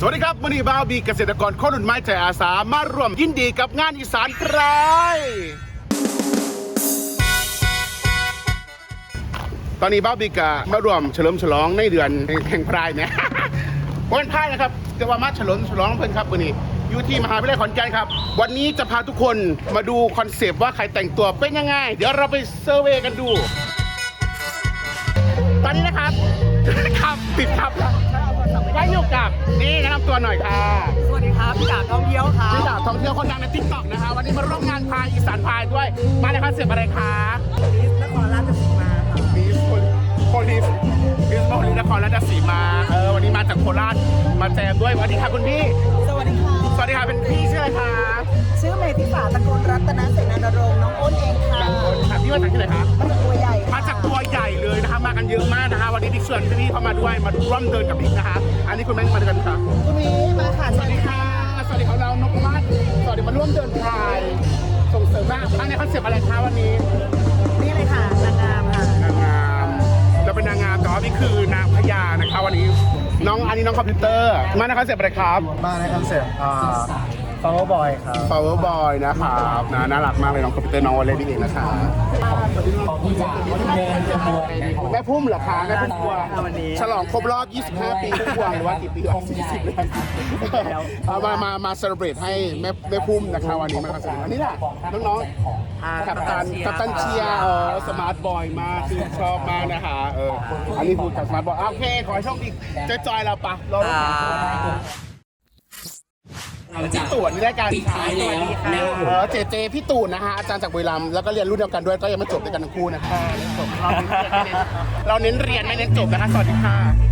สวัสดีครับวันนี้บ้าวบีเกษตรกรคนรุ่นไม้ใจอาสามาร่วมยินดีกับงานอีสานไพรตอนนี้บ้าวบีกะมาร่วมเฉลิมฉลองในเดือนแห่งไพรายเนี่ย วันพายนะครับจะว่ามาเฉลิมฉลองเพื่อนครับวันนี้อยู่ที่มหาวิทยาลัยขอนแก่นครับ วันนี้จะพาทุกคนมาดูคอนเซปต์ว่าใครแต่งตัวเป็นยังไง เดี๋ยวเราไปเซอร์เวยกันดู ตอนนี้นะครับ ครับติดครับ ไว้อยู่กับนี่แนะนำตัวหน่อยค่ะสวัสดีครับพี่ดาบท่องเที่ยวครับพี่ดาบท่องเที่ยวคนดังในทิกตอกนะคะ วันนี้มาร่วมงานพายอีสานพายด้วย มาในคอนเซปต์อะไรคะลิสนครราชสีมาครับบีสโพลิสบีสโพลิสนครราชสีมา เออวันนี้มาจากโคราชมาแจมด้วยสวัสดีค่ะคุณพี่ สวัสดีครับสวัสดีค่ะเป็นพี่ชื่ออะไรคะชื่อเมธิสาตะโกนรัตนเสนานรงค์น้องอ้นเองค่ะบางคนค่ะพี่มาจากที่ไหนคะมาจากตัวใหญ่มาจากตัวใหญ่เลยนะคะมากันเยอะมากนะคะ วันนี้ดิกชวนพี่ๆเข้ามาด้วยมาร่วมเดินกับดิกนะคะ อันนี้คุณแม่งมาด้วยกันค่ะคุณมีมาค่ะสวัสดีค่ะสวัสดีของเรานพมาศสวัสดีมาร่วมเดินพายส่งเสริมมากอันในคอนเซปต์อะไรคะวันนี้นี่เลยค่ะนางงามค่ะนางงามเราเป็นนางงามแต่ว่านี่คือนางพญานะคะวันนี้ น้องอันนี้น้องคอมพิวเตอร์ มาในคอนเซปต์อะไรครับ มาในคอนเซ็ปต์อ่า Power Boy ครับ Power Boy นะครับนะน่ารักมากเลยน้องคอมพิวเตอร์น้องวอลเลย์นี่เองนะคะแม่พุ่มเหรอคะแม่พุ่มพวงวันนี้ฉลองครบรอบ 25 ปีพุ่มพวงหรือว่ากี่ปีวะ40เลยเอามามามาเซเลบรตให้แม่แม่พุ่มนะคะวันนี้มาคอนเสิร์ตอันนี้แหละน้องๆกัปตันกัปตันเชียร์เออสมาร์ทบอยมากคือชอบมากนะคะเอออันนี้พูดกับสมาร์ทบอยโอเคขอให้โชคดีจอยๆเราปะเรา พี่ตู่นี่ได้การขายสวัสดีค่ะเออเจเจพี่ตู่นะฮะอาจารย์จากบุรีรัมย์แล้วก็เรียนรุ่นเดียวกันด้วยก็ยังไม่จบด้วยกันทั้งคู่นะคะจบเราเน้นเรียนไม่เน้นจบนะคะสวัสดีค่ะได้ค่ะ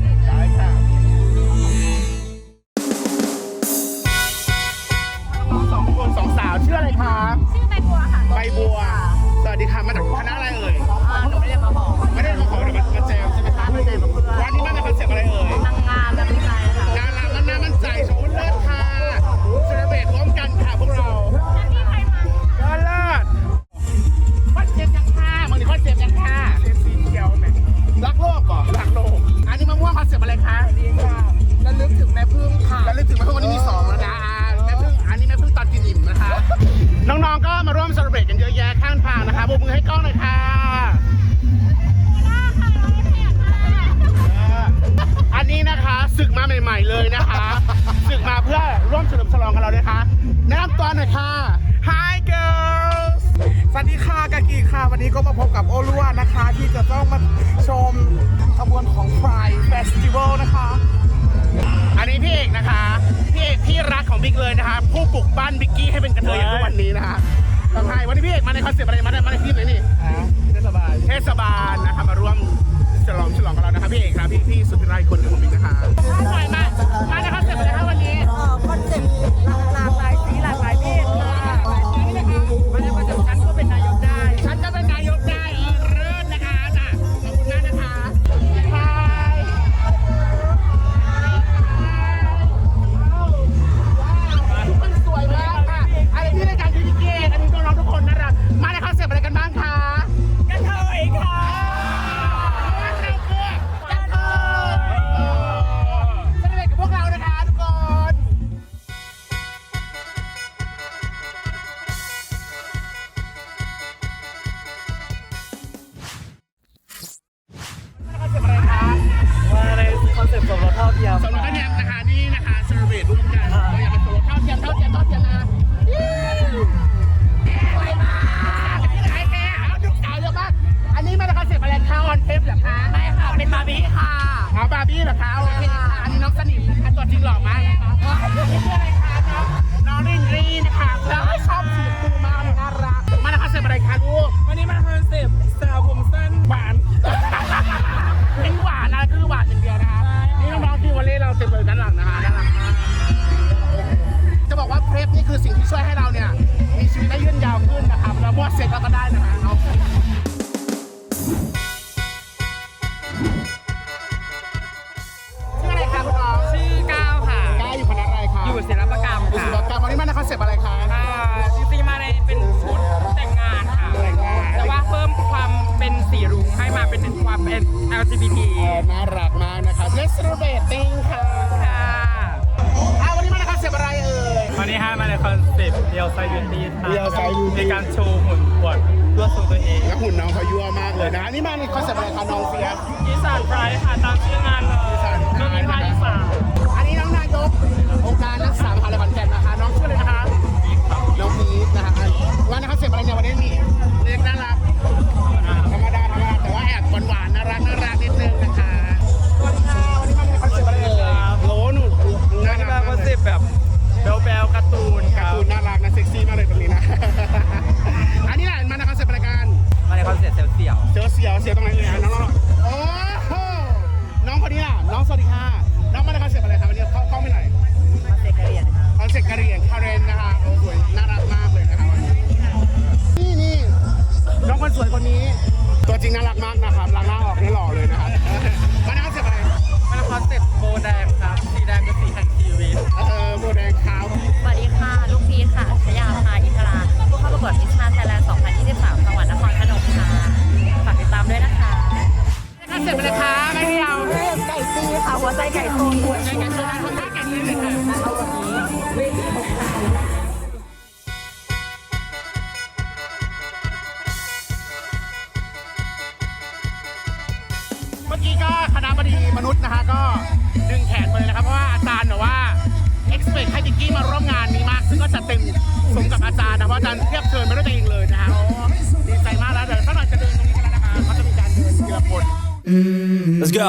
องๆก็มาร่วมเซเบรตกันเยอะแยะข้างทางนะคะโบกมือให้กล้องหน่อยค่ะอันนี้นะคะศึกมาใหม่ๆเลยนะคะศึกมาเพื่อร่วมเฉลิมฉลองกับเรานะคะแนะนำตัวหน่อยค่ะ Hi girls สวัสดีค่ะกากีค่ะ วันนี้ก็มาพบกับโอลัวนะคะ ที่จะต้องมาชมขบวนของไฟเฟสติวัลนะคะ อันนี้พี่เอกนะคะ พี่เอกที่รักของบิ๊กเลยนะคะ ผู้ปลุกปั้นบิ๊กกี้ให้เป็นกระเทยอย่างทุกวันนี้นะคะทำให้วันนี้พี่เอกมาในคอนเซปต์อะไรมาในมาในทีมไหนนี่เทศบาลเทศบาลนะคะมาร่วมฉลองฉลองกับเรานะคะพี่เอกนะพี่พี่สุดที่รักอีกคนหนึงของบิ๊กนะคะสวยมากมาในคอนเซปต์อะไรคะวันนี้เอ่อคอนเซ็ปต์หลาก ยมสรุป็น LGBT น่ารักมากนะครับ Let's celebrate ติงค่ะค่ะวันนี้มาในคอนเซปต์อะไรเอ่ย วันนี้ฮะมาในคอนเซปต์เดียวไซยูตี้ค่ะเดีย Size Beauty ในการโชว์หุ่นปวดเพื่อสูตัวเองแล้วหุ่นน้องเขายั่วมากเลยนะอันนี่มาในคอนเซปต์อะไรคะน้องเฟียส อีสานไรค่ะตามชื่องานเลยอีก็มีภาคอีสานอันนี้น้องนายกองค์การรักศึกษามหาลัยขอนแก่นนะคะ น้องชื่อเลยนะคะน้องมีทนะคะวันนะครับเสร็จอะไรเนี่ยวันนี้มีเล็กน่ารักธรรมดาธรรมดาแต่ว่าแอบหวาน หัวใจไก่ตูนหัวใจไก่ตัวนั้นคนไก่ไก่นี่เมื่อกี้ก็คณะบดีมนุษย์นะฮะก็ดึงแขนไปเลยนะครับ เพราะว่าอาจารย์บอกว่า expect ให้จิกกี้มาร่วมงานนี้มาก ซึ่งก็จะเต็มสมกับอาจารย์นะเพราะอาจารย์เทียบเชิญมาด้วยตัวเองเลยนะฮะโอ้ดีใจมากแล้วเดี๋ยวสักหน่อยจะเดินตรงนี้กันแล้วนะคะเขาจะมีการเดินทีละคน Let's go.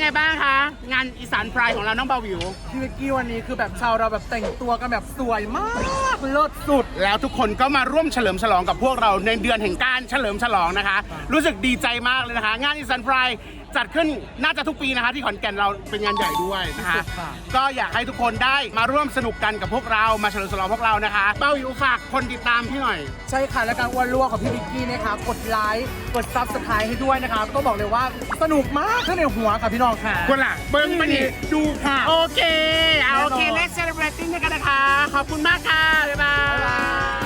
ยนี้นะคะเป็นยังไงบ้างคะ งานอีสานพรายของเราน้องเบาวิวพี่วิกกี้วันนี้คือแบบชาวเราแบบแต่งตัวกันแบบสวยมากเลิศสุด แล้วทุกคนก็มาร่วมเฉลิมฉลองกับพวกเราในเดือนแห่งการเฉลิมฉลองนะคะ รู้สึกดีใจมากเลยนะคะ งานอีสานพราย จัดขึ้นน่าจะทุกปีนะคะที่ขอนแก่นเราเป็นงานใหญ่ด้วยนะคะค่ะก็อยากให้ทุกคนได้มาร่วมสนุกกันกับพวกเรามาเฉลิมฉลองพวกเรานะคะเบาวิวฝากคนติดตามพี่หน่อย ใช่ค่ะและการอ้วนรั่วของพี่วิกกี้นะคะกดไลค์กดซับสไครต์ให้ด้วยนะคะก็บอกเลยว่าสนุกมากขึ้นในหัวค่ะพี่น้องค่ะคนล่ะเบิ้งมานี่ดูค่ะ โอเคเอาโอเคแน่นอน let's celebrating ด้วยกันนะคะ ขอบคุณมากค่ะ